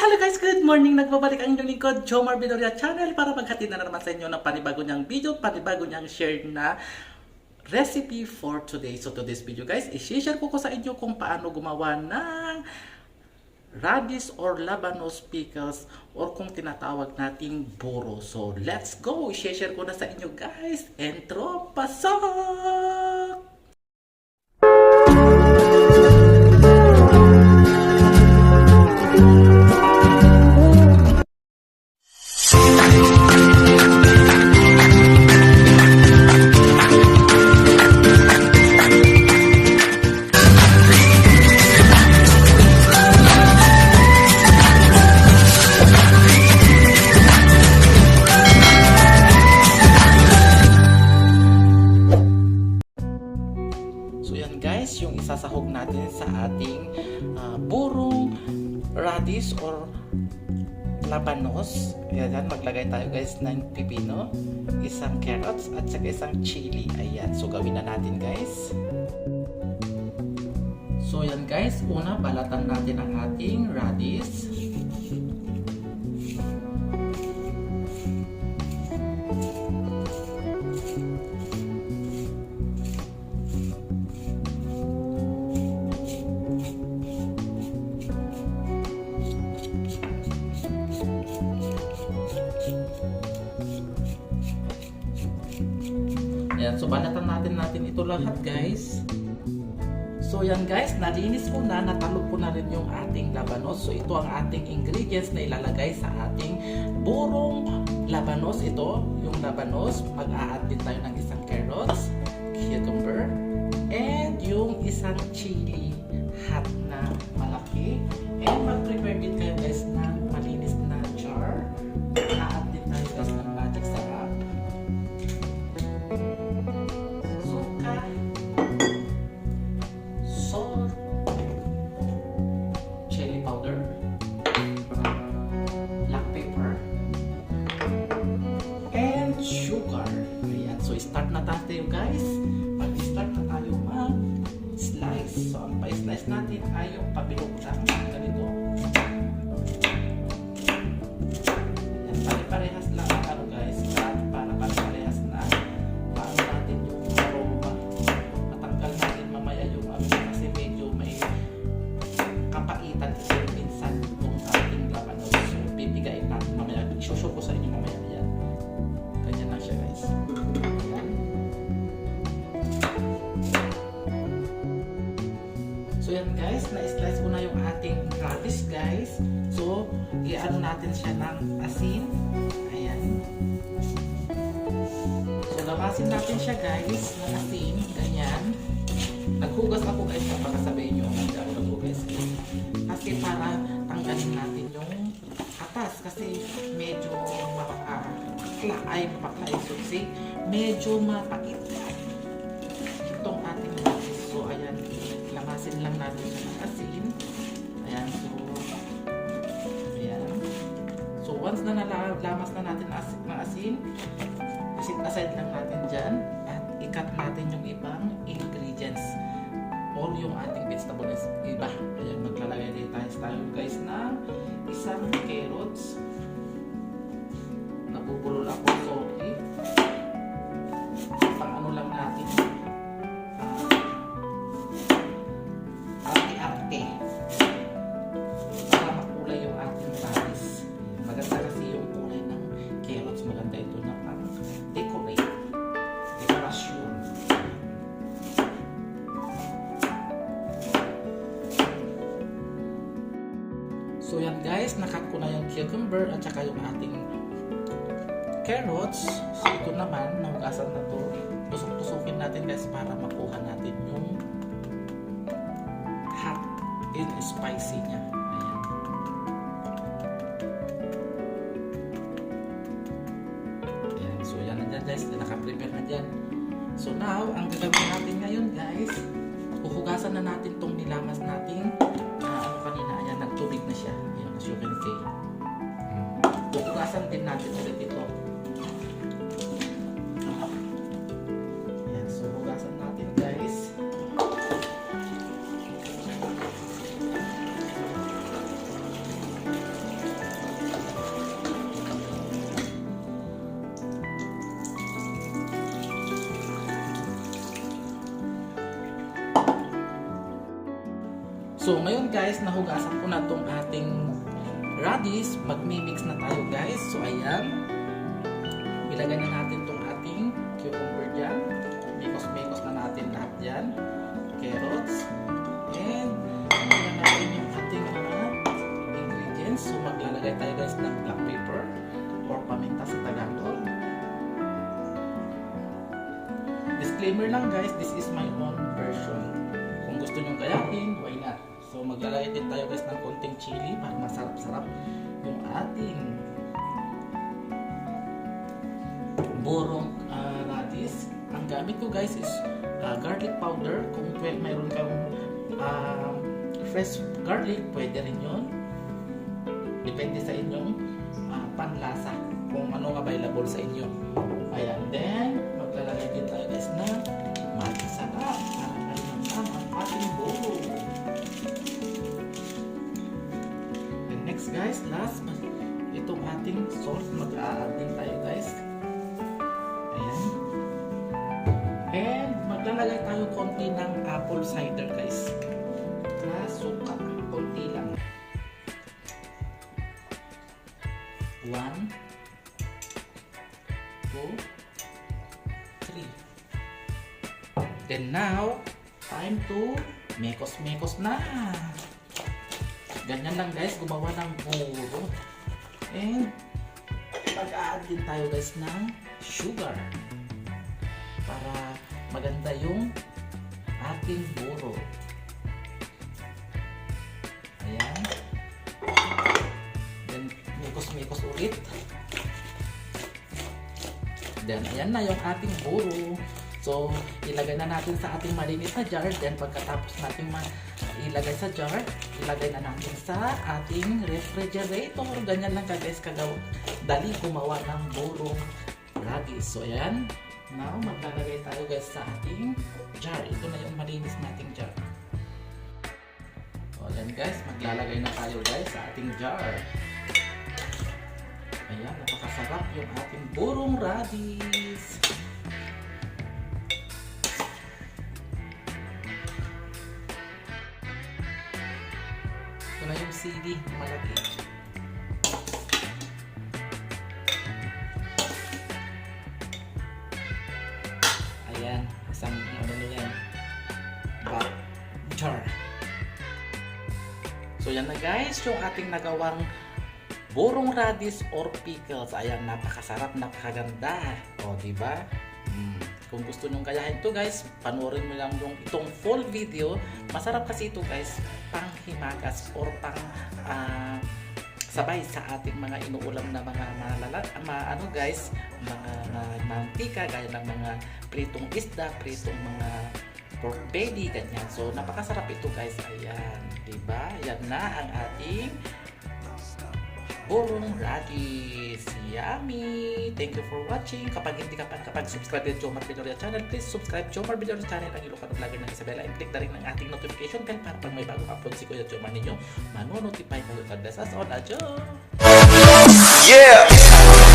Hello guys, good morning! Nagbabalik ang inyong lingkod, Jomar Binoria Channel para maghatid na naman sa inyo ng panibago niyang video, panibago niyang share na recipe for today. So today's video guys, i-share ko ko sa inyo kung paano gumawa ng radish or labanos pickles or kung tinatawag nating buro. So let's go! I-share ko na sa inyo guys. Entro, pasok! Radish or labanos. Ayan, maglagay tayo guys ng pipino, isang carrots at saka isang chili. Ayan, so gawin na natin guys. So yan guys, una balatan natin ang ating radish. Ayan, so balatan natin natin ito lahat guys. So yan guys, nalinis ko na, natalog ko na rin yung ating labanos. So ito ang ating ingredients na ilalagay sa ating burong labanos. Ito, yung labanos, mag-a-add din tayo ng isang carrots, cucumber, and yung isang chili na-slice ko yung ating radish guys. So, i-ano natin siya ng asin. Ayan. So, labasin natin siya guys ng asin. Ganyan. Naghugas ako guys baka sabihin nyo hindi ako naghugas. Kasi para tanggalin natin yung atas. Kasi medyo mapaka ay mapaka susi. Medyo mapait Lamasin lang natin ng asin. Ayan. So, ayan. So, once na nalamas na natin as ng asin, isit aside lang natin dyan at ikat natin yung ibang ingredients all yung ating vegetables iba. Ayan, maglalagay din tayo tayo guys na isang carrots So yan guys, nakat ko na yung cucumber at saka yung ating carrots. So ito naman, nahugasan na to. Tusok-tusukin natin guys para makuha natin yung hot and spicy niya. Ayan. Ayan. So yan na dyan guys, naka-prepare na dyan. So now, ang gagawin natin ngayon guys, huhugasan na natin tong nilamas nating na siya. Ayan, as you can see. Huhugasan din natin ulit ito. So ngayon guys, nahugasan ko na tong ating radish. Magmi-mix na tayo guys. So ayan. Ilagay na natin tong ating cucumber dyan. Mikos-mikos na natin lahat dyan. Carrots. And ilagay na natin yung ating mga ingredients. So maglalagay tayo guys ng black pepper or paminta sa Tagalog. Disclaimer lang guys, this is my own version. Kung gusto nyong gayahin, why not? So maglalagay din tayo guys ng konting chili para masarap-sarap yung ating burong ah, radish. Ang gamit ko guys is ah, garlic powder. Kung pwede, mayroon kang ah, fresh garlic, pwede rin yun. Depende sa inyong ah, panlasa kung anong available sa inyo. Ayan, then maglalagay din tayo guys na One, two, three. Then now, time to mekos-mekos na. Ganyan lang guys, gumawa ng buro. And pag-add din tayo guys ng sugar para maganda yung ating buro. Mikos-mikos ulit. Then, ayan na yung ating buro. So, ilagay na natin sa ating malinis na jar. Then, pagkatapos natin ilagay sa jar, ilagay na natin sa ating refrigerator. Ganyan lang ka guys kagaw. Dali gumawa ng burong radish. So, ayan. Now, maglalagay tayo guys sa ating jar. Ito na yung malinis nating jar. So, ayan guys. Maglalagay na tayo guys sa ating jar. Ayan, napakasarap yung ating burong radish. Ito na yung CD na malaki. Ayan, isang ano na yan. Bat jar. So yan na guys, yung ating nagawang burong radish or pickles. Ayan, napakasarap, napakaganda. O, di ba? Mm. Kung gusto nyong gayahin to guys, panoorin mo lang yung itong full video. Masarap kasi ito guys, pang himagas or pang ah, sabay sa ating mga inuulam na mga malalat, ma, ano guys, mga uh, mantika, gaya ng mga pritong isda, pritong mga pork belly, ganyan. So, napakasarap ito guys. Ayan, di ba? Yan na ang ating burong radish. Yummy! Thank you for watching. Kapag hindi ka pa nakapag-subscribe din Jomar Viloria channel, please subscribe Jomar Viloria channel ang Ilocano Vlogger ng Isabela and click na rin ang ating notification bell para pag may bagong upload si Kuya Jomar ninyo, manonotify kayo. God bless us all. Adios! Yeah.